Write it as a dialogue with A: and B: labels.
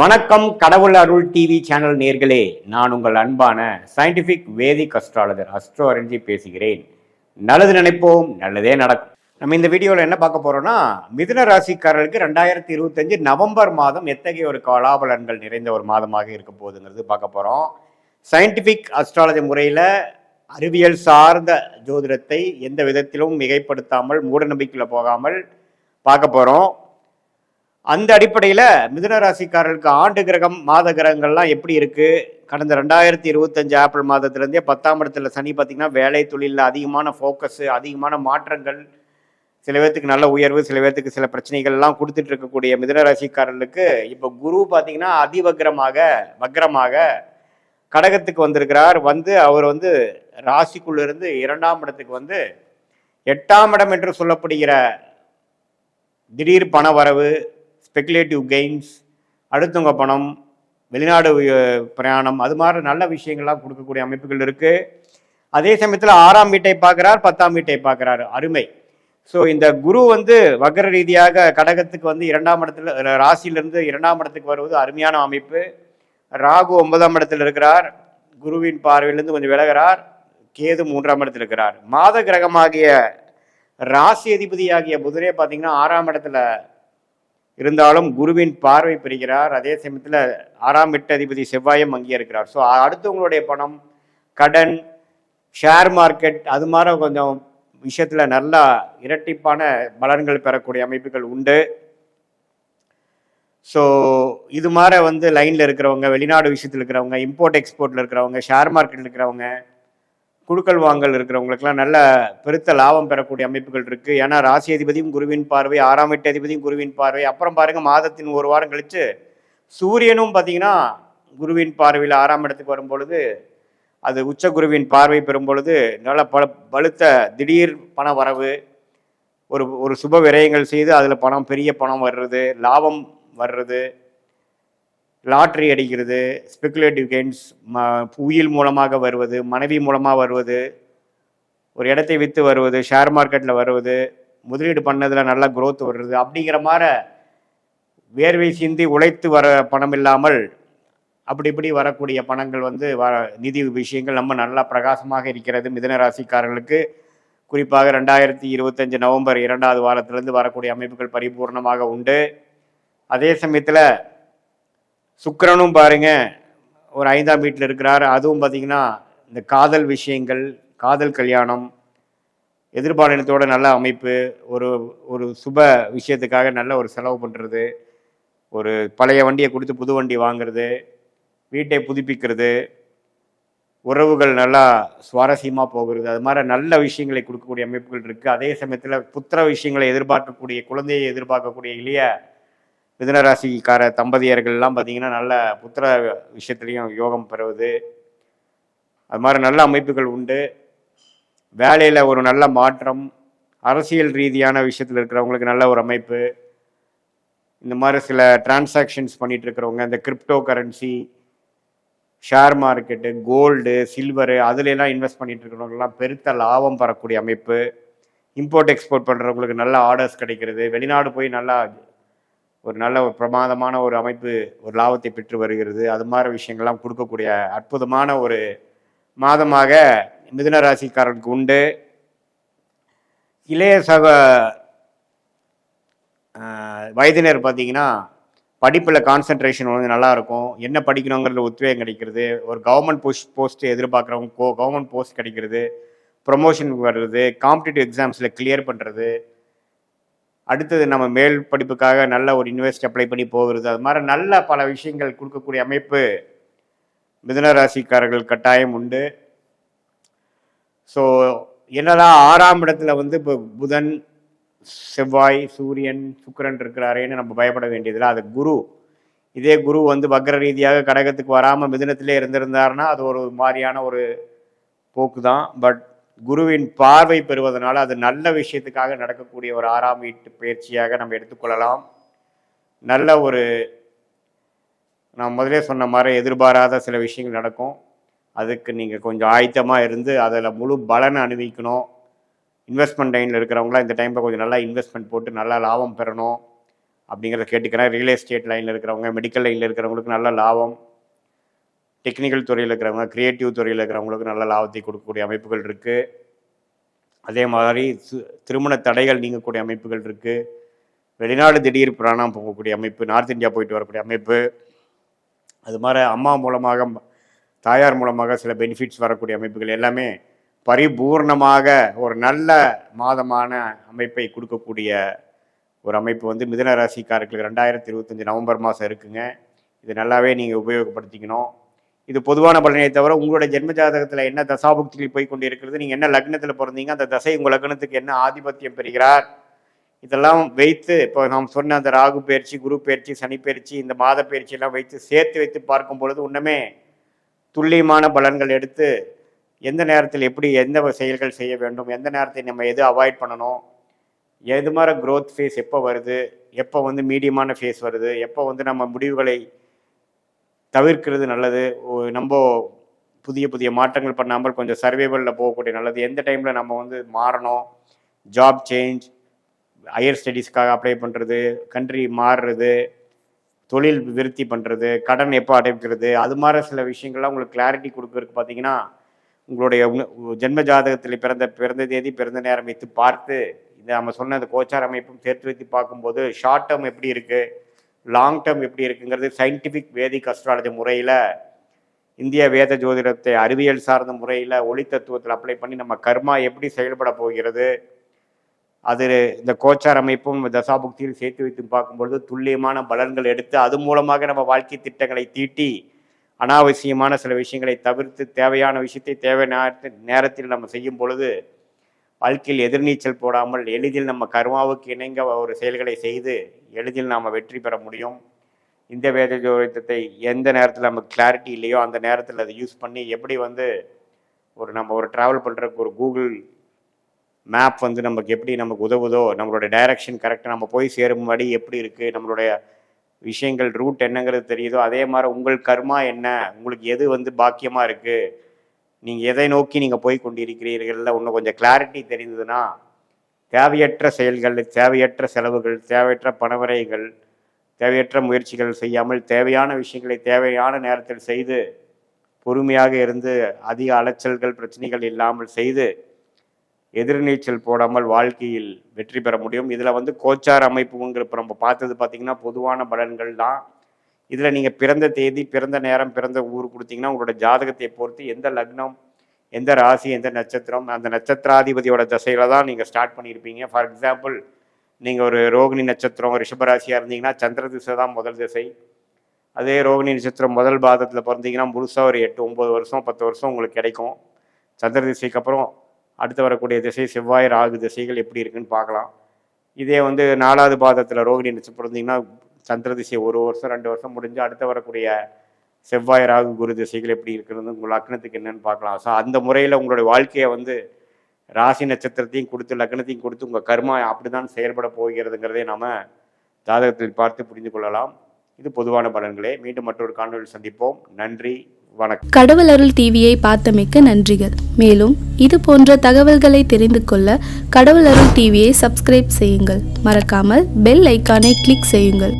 A: வணக்கம் கடவுள் அருள் TV channel நேர்களே நான் உங்கள் அன்பான சயின்டிபிக் வேதிக் அஸ்ட்ராலஜர் அஸ்ட்ரோ அரஞ்சி பேசுகிறேன். நல்லது நினைப்போம் நல்லதே நடக்கும். நம்ம இந்த வீடியோவில் என்ன பார்க்க போறோம்னா மிதுன ராசிக்காரர்களுக்கு ரெண்டாயிரத்தி இருபத்தஞ்சு நவம்பர் மாதம் எத்தகைய ஒரு கலாபலன்கள் நிறைந்த ஒரு மாதமாக இருக்க போகுதுங்கிறது பார்க்க போறோம். சயின்டிபிக் அஸ்ட்ராலஜி முறையில் அறிவியல் சார்ந்த ஜோதிடத்தை எந்த விதத்திலும் மிகைப்படுத்தாமல் மூடநம்பிக்கையில் போகாமல் பார்க்க போகிறோம் அந்த அடிப்படையில் மிதுன ராசிக்காரர்களுக்கு ஆண்டு கிரகம் மாத கிரகங்கள்லாம் எப்படி இருக்குது கடந்த ரெண்டாயிரத்தி இருபத்தஞ்சு ஏப்ரல் மாதத்துலேருந்தே பத்தாம் இடத்துல சனி பார்த்தீங்கன்னா வேலை தொழிலில் அதிகமான ஃபோக்கஸு அதிகமான மாற்றங்கள் சில பேர்த்துக்கு நல்ல உயர்வு சில பேர்த்துக்கு சில பிரச்சனைகள்லாம் கொடுத்துட்டு இருக்கக்கூடிய மிதுனராசிக்காரர்களுக்கு இப்போ குரு பார்த்தீங்கன்னா அதிவக்ரமாக வக்ரமாக கடகத்துக்கு வந்திருக்கிறார். வந்து அவர் வந்து ராசிக்குள்ளிருந்து இரண்டாம் இடத்துக்கு வந்து எட்டாம் இடம் என்று சொல்லப்படுகிற திடீர் பண வரவு ஸ்பெகுலேட்டிவ் கெயின்ஸ் அடுத்தவங்க பணம் வெளிநாடு பிரயாணம் அது மாதிரி நல்ல விஷயங்கள்லாம் கொடுக்கக்கூடிய அமைப்புகள் இருக்குது அதே சமயத்தில் ஆறாம் வீட்டை பார்க்குறார் பத்தாம் வீட்டை பார்க்குறார். அருமை. ஸோ இந்த குரு வந்து வக்ர ரீதியாக கடகத்துக்கு வந்து இரண்டாம் இடத்துல ராசியிலிருந்து இரண்டாம் இடத்துக்கு வருவது அருமையான அமைப்பு. ராகு ஒன்பதாம் இடத்தில் இருக்கிறார். குருவின் பார்வையிலிருந்து கொஞ்சம் விலகிறார். கேது மூன்றாம் இடத்தில் இருக்கிறார். மாத கிரகமாகிய ராசி அதிபதியாகிய புதனே பார்த்தீங்கன்னா ஆறாம் இடத்துல இருந்தாலும் குருவின் பார்வை பெறுகிறார். அதே சமயத்தில் ஆறாம் எட்டு அதிபதி செவ்வாயும் அங்கே இருக்கிறார். ஸோ அடுத்தவங்களுடைய பணம் கடன் ஷேர் மார்க்கெட் அது மாதிரி கொஞ்சம் விஷயத்தில் நல்லா இரட்டிப்பான பலன்கள் பெறக்கூடிய அமைப்புகள் உண்டு. ஸோ இது மாதிரி வந்து லைனில் இருக்கிறவங்க வெளிநாடு விஷயத்தில் இருக்கிறவங்க இம்போர்ட் எக்ஸ்போர்ட்டில் இருக்கிறவங்க ஷேர் மார்க்கெட்டில் இருக்கிறவங்க குழுக்கள் வாங்கல் இருக்கிறவங்களுக்கெல்லாம் நல்ல பெருத்த லாபம் பெறக்கூடிய அமைப்புகள் இருக்கு. ஏன்னா ராசி அதிபதியும் குருவின் பார்வை ஆறாம் எட்டு அதிபதியும் குருவின் பார்வை. அப்புறம் பாருங்க மாதத்தின் ஒரு வாரம் கழிச்சு சூரியனும் பார்த்தீங்கன்னா குருவின் பார்வையில் ஆறாம் இடத்துக்கு வரும் பொழுது அது உச்ச குருவின் பார்வை பெறும் பொழுது நல்ல பல பழுத்த திடீர் பண வரவு ஒரு ஒரு சுப விரயங்கள் செய்து அதில் பணம் பெரிய பணம் வர்றது லாபம் வர்றது லாட்ரி அடிக்கிறது ஸ்பெகுலேட்டிவ் கெயின்ஸ் ம உயில் மூலமாக வருவது மனைவி மூலமாக வருவது ஒரு இடத்தை விற்று வருவது ஷேர் மார்க்கெட்டில் வருவது முதலீடு பண்ணதில் நல்ல குரோத் வருது. அப்படிங்கிற மாதிரி வேர்வை சிந்தி உழைத்து வர பணம் இல்லாமல் அப்படி இப்படி வரக்கூடிய பணங்கள் வந்து வ நிதி விஷயங்கள் நம்ம நல்லா பிரகாசமாக இருக்கிறது. மிதன ராசிக்காரர்களுக்கு குறிப்பாக ரெண்டாயிரத்தி இருபத்தஞ்சு நவம்பர் இரண்டாவது வாரத்திலிருந்து வரக்கூடிய அமைப்புகள் பரிபூர்ணமாக உண்டு. அதே சமயத்தில் சுக்கரனும் பாருங்க ஒரு ஐந்தாம் வீட்டில் இருக்கிறார். அதுவும் பார்த்தீங்கன்னா இந்த காதல் விஷயங்கள் காதல் கல்யாணம் எதிர்பாலினத்தோட நல்ல அமைப்பு ஒரு ஒரு சுப விஷயத்துக்காக நல்ல ஒரு செலவு பண்ணுறது ஒரு பழைய வண்டியை கொடுத்து புது வண்டி வாங்குறது வீட்டை புதுப்பிக்கிறது உறவுகள் நல்லா சுவாரஸ்யமாக போகிறது அது மாதிரி நல்ல விஷயங்களை கொடுக்கக்கூடிய அமைப்புகள் இருக்குது அதே சமயத்தில் புத்திர விஷயங்களை எதிர்பார்க்கக்கூடிய குழந்தையை எதிர்பார்க்கக்கூடிய இளைய மிதுனராசிக்கார தம்பதியர்கள்லாம் பார்த்தீங்கன்னா நல்ல புத்திர விஷயத்துலையும் யோகம் பெறுவது. அது மாதிரி நல்ல அமைப்புகள் உண்டு. வேலையில் ஒரு நல்ல மாற்றம் அரசியல் ரீதியான விஷயத்தில் இருக்கிறவங்களுக்கு நல்ல ஒரு அமைப்பு. இந்த மாதிரி சில டிரான்சாக்ஷன்ஸ் பண்ணிட்டு இருக்கிறவங்க இந்த crypto currency share market gold silver அதுலெல்லாம் இன்வெஸ்ட் பண்ணிட்டு இருக்கிறவங்கலாம் பெருத்த லாபம் பெறக்கூடிய அமைப்பு. இம்போர்ட் எக்ஸ்போர்ட் பண்ணுறவங்களுக்கு நல்ல ஆர்டர்ஸ் கிடைக்கிறது. வெளிநாடு போய் நல்லா ஒரு நல்ல ஒரு பிரமாதமான ஒரு அமைப்பு ஒரு லாபத்தை பெற்று வருகிறது. அது மாதிரி விஷயங்கள்லாம் கொடுக்கக்கூடிய அற்புதமான ஒரு மாதமாக மிதுன ராசிக்காரர்களுக்கு உண்டு. இளைய சக வயதினர் பார்த்தீங்கன்னா படிப்பில் கான்சென்ட்ரேஷன் வந்து நல்லாயிருக்கும் என்ன படிக்கணுங்கிறதுல உத்வேகம் கிடைக்கிறது. ஒரு கவர்மெண்ட் போஸ்ட் போஸ்ட்டு எதிர்பார்க்குறவங்க கோ கவர்மெண்ட் போஸ்ட் கிடைக்கிறது. ப்ரொமோஷன் வர்றது காம்படிட்டிவ் எக்ஸாம்ஸில் கிளியர் பண்ணுறது அடுத்தது நம்ம மேல் படிப்புக்காக நல்ல ஒரு இன்வெஸ்ட் அப்ளை பண்ணி போகிறது. அது மாதிரி நல்ல பல விஷயங்கள் கொடுக்கக்கூடிய அமைப்பு மிதனராசிக்காரர்கள் கட்டாயம் உண்டு. ஸோ என்னதான் ஆறாம் இடத்துல வந்து இப்போ புதன் செவ்வாய் சூரியன் சுக்கரன் இருக்கிறாரேன்னு நம்ம பயப்பட வேண்டியதில்லை. அது குரு. இதே குரு வந்து வக்ர ரீதியாக கடகத்துக்கு வராமல் மிதுனத்திலே இருந்திருந்தாருன்னா அது ஒரு மாதிரியான ஒரு போக்கு தான் பட் குருவின் பார்வை பெறுவதனால அது நல்ல விஷயத்துக்காக நடக்கக்கூடிய ஒரு ஆறாம் வீட்டு பயிற்சியாக நம்ம எடுத்துக்கொள்ளலாம். நல்ல ஒரு நான் முதலே சொன்ன மாதிரி எதிர்பாராத சில விஷயங்கள் நடக்கும். அதுக்கு நீங்கள் கொஞ்சம் ஆயத்தமாக இருந்து அதில் முழு பலனை அனுபவிக்கணும். இன்வெஸ்ட்மெண்ட் லைனில் இருக்கிறவங்களாம் இந்த டைமில் கொஞ்சம் நல்லா இன்வெஸ்ட்மெண்ட் போட்டு நல்லா லாபம் பெறணும் அப்படிங்கிறத கேட்டுக்கிறேன். ரியல் எஸ்டேட் லைனில் இருக்கிறவங்க மெடிக்கல் லைனில் இருக்கிறவங்களுக்கு நல்ல லாபம். டெக்னிக்கல் துறையில் இருக்கிறவங்க கிரியேட்டிவ் துறையில் இருக்கிறவங்களுக்கு நல்ல லாபத்தை கொடுக்கக்கூடிய அமைப்புகள் இருக்குது அதே மாதிரி சு- திருமண தடைகள் நீங்கக்கூடிய அமைப்புகள் இருக்குது வெளிநாடு திடீர் பிராணம் போகக்கூடிய அமைப்பு நார்த் இந்தியா போயிட்டு வரக்கூடிய அமைப்பு. அது மாதிரி அம்மா மூலமாக தாயார் மூலமாக சில பெனிஃபிட்ஸ் வரக்கூடிய அமைப்புகள் எல்லாமே பரிபூர்ணமாக ஒரு நல்ல மாதமான அமைப்பை கொடுக்கக்கூடிய ஒரு அமைப்பு வந்து மிதன ராசிக்காரர்களுக்கு ரெண்டாயிரத்தி இருபத்தஞ்சி நவம்பர் மாதம் இருக்குங்க. இது நல்லாவே நீங்கள் உபயோகப்படுத்திக்கணும். இது பொதுவான பலனை தவிர உங்களுடைய ஜென்ம ஜாதகத்தில் என்ன தசாபுக்தியில் போய் கொண்டு இருக்கிறது நீங்கள் என்ன லக்னத்தில் பிறந்தீங்க அந்த தசை உங்கள் லக்னத்துக்கு என்ன ஆதிபத்தியம் பெறுகிறார்? இதெல்லாம் வைத்து இப்போ நாம் சொன்ன அந்த ராகு பயிற்சி குரு பயிற்சி சனி பயிற்சி இந்த மாத பயிற்சி எல்லாம் வைத்து சேர்த்து வைத்து பார்க்கும் பொழுது ஒன்றுமே துல்லியமான பலன்கள் எடுத்து எந்த நேரத்தில் எப்படி எந்த செயல்கள் செய்ய வேண்டும் எந்த நேரத்தை நம்ம எது அவாய்ட் பண்ணணும் எது மாதிரி க்ரோத் ஃபேஸ் எப்போ வருது எப்போ வந்து மீடியமான ஃபேஸ் வருது எப்போ வந்து நம்ம முடிவுகளை தவிர்க்கிறது நல்லது. ஓ- நம்ம புதிய புதிய மாற்றங்கள் பண்ணாமல் கொஞ்சம் சர்வைவலில் போகக்கூடிய நல்லது. எந்த டைமில் நம்ம வந்து மாறணும்? ஜாப் சேஞ்ச் ஹையர் ஸ்டடீஸ்க்காக அப்ளை பண்ணுறது கண்ட்ரி மாறுறது தொழில் விருத்தி பண்ணுறது கடன் எப்போ அடைக்கிறது அது மாதிரி சில விஷயங்கள்லாம் உங்களுக்கு கிளாரிட்டி கொடுக்கறதுக்கு பார்த்தீங்கன்னா உங்களுடைய உ- ஜென்ம ஜாதகத்தில் பிறந்த பிறந்த தேதி பிறந்த நேரம் வைத்து பார்த்து இந்த நம்ம சொன்ன அந்த கோச்சார் அமைப்பும் சேர்த்து வைத்து பார்க்கும்போது ஷார்ட் டேர்ம் எப்படி இருக்குது லாங் டேர்ம் எப்படி இருக்குங்கிறது சயின்டிஃபிக் வேதிக் அஸ்ட்ராலஜி முறையில் இந்திய வேத ஜோதிடத்தை அறிவியல் சார்ந்த முறையில் ஒளி தத்துவத்தில் அப்ளை பண்ணி நம்ம கர்மா எப்படி செயல்பட போகிறது அது இந்த கோச்சார் அமைப்பும் தசாபுக்தியில் சேர்த்து வைத்து பார்க்கும்பொழுது துல்லியமான பலன்கள் எடுத்து அது மூலமாக நம்ம வாழ்க்கை திட்டங்களை தீட்டி அனாவசியமான சில விஷயங்களை தவிர்த்து தேவையான விஷயத்தை தேவை நேரத்தில் நம்ம செய்யும் பொழுது வாழ்க்கையில் எதிர்நீச்சல் போடாமல் எளிதில் நம்ம கர்மாவுக்கு இணங்க ஒரு செயல்களை செய்து எளிதில் நாம் வெற்றி பெற முடியும். இந்த வேத ஜோதிடத்தை எந்த நேரத்தில் நமக்கு கிளாரிட்டி இல்லையோ அந்த நேரத்தில் அதை யூஸ் பண்ணி எப்படி வந்து ஒரு நம்ம ஒரு ட்ராவல் பண்ணுறதுக்கு ஒரு கூகுள் மேப் வந்து நமக்கு எப்படி நமக்கு உதவுதோ நம்மளோட டைரக்ஷன் கரெக்டாக நம்ம போய் சேரும் வழி எப்படி இருக்குது நம்மளுடைய விஷயங்கள் ரூட் என்னங்கிறது தெரியுதோ அதே மாதிரி உங்கள் கர்மா என்ன உங்களுக்கு எது வந்து பாக்கியமாக இருக்குது நீங்கள் எதை நோக்கி நீங்கள் போய் கொண்டிருக்கிறீர்கள்? இன்னும் கொஞ்சம் கிளாரிட்டி தெரிந்ததுன்னா தேவையற்ற செயல்கள் தேவையற்ற செலவுகள் தேவையற்ற பணவரைகள் தேவையற்ற முயற்சிகள் செய்யாமல் தேவையான விஷயங்களை தேவையான நேரத்தில் செய்து பொறுமையாக இருந்து அதிக அலைச்சல்கள் பிரச்சனைகள் இல்லாமல் செய்து எதிர்நீச்சல் போடாமல் வாழ்க்கையில் வெற்றி பெற முடியும். இதில் வந்து கோச்சார் அமைப்புங்கிற இப்போ நம்ம பார்த்தது பார்த்திங்கன்னா பொதுவான பலன்கள் தான். இதில் நீங்கள் பிறந்த தேதி பிறந்த நேரம் பிறந்த ஊர் கொடுத்தீங்கன்னா உங்களோட ஜாதகத்தை பொறுத்து எந்த லக்னம் எந்த ராசி எந்த நட்சத்திரம் அந்த நட்சத்திராதிபதியோட தசையில் தான் நீங்கள் ஸ்டார்ட் பண்ணியிருப்பீங்க. ஃபார் எக்ஸாம்பிள் நீங்கள் ஒரு ரோகிணி நட்சத்திரம் ரிஷபராசியாக இருந்தீங்கன்னா சந்திர திசை தான் முதல் திசை. அதே ரோகிணி நட்சத்திரம் முதல் பாதத்தில் பிறந்தீங்கன்னா முழுசாக ஒரு எட்டு ஒம்பது வருஷம் பத்து வருஷம் உங்களுக்கு கிடைக்கும். சந்திர திசைக்கு அப்புறம் அடுத்து வரக்கூடிய திசை செவ்வாய் ராகு திசைகள் எப்படி இருக்குன்னு பார்க்கலாம். இதே வந்து நாலாவது பாதத்தில் ரோகிணி நட்சத்திரம் பிறந்தீங்கன்னா சந்திர திசை ஒரு வருஷம் ரெண்டு வருஷம் முடிஞ்சு அடுத்து வரக்கூடிய செவ்வாய் ராகு குரு திசைகள் எப்படி இருக்கிறது உங்கள் லக்னத்துக்கு என்னன்னு பார்க்கலாம். ஸோ அந்த முறையில் உங்களுடைய வாழ்க்கையை வந்து ராசி நட்சத்திரத்தையும் கொடுத்து லக்னத்தையும் கொடுத்து உங்கள் கர்மா அப்படிதான் செயல்பட போகிறதுங்கிறதை நாம் ஜாதகத்தில் பார்த்து புரிந்து கொள்ளலாம். இது பொதுவான பலன்களே. மீண்டும் மற்றொரு காணொலியில் சந்திப்போம். நன்றி வணக்கம்.
B: கடவுள் அருள் டிவியை பார்த்தமைக்க நன்றிகள். மேலும் இது போன்ற தகவல்களை தெரிந்து கொள்ள கடவுள் அருள் டிவியை சப்ஸ்கிரைப் செய்யுங்கள். மறக்காமல் பெல் ஐக்கானை கிளிக் செய்யுங்கள்.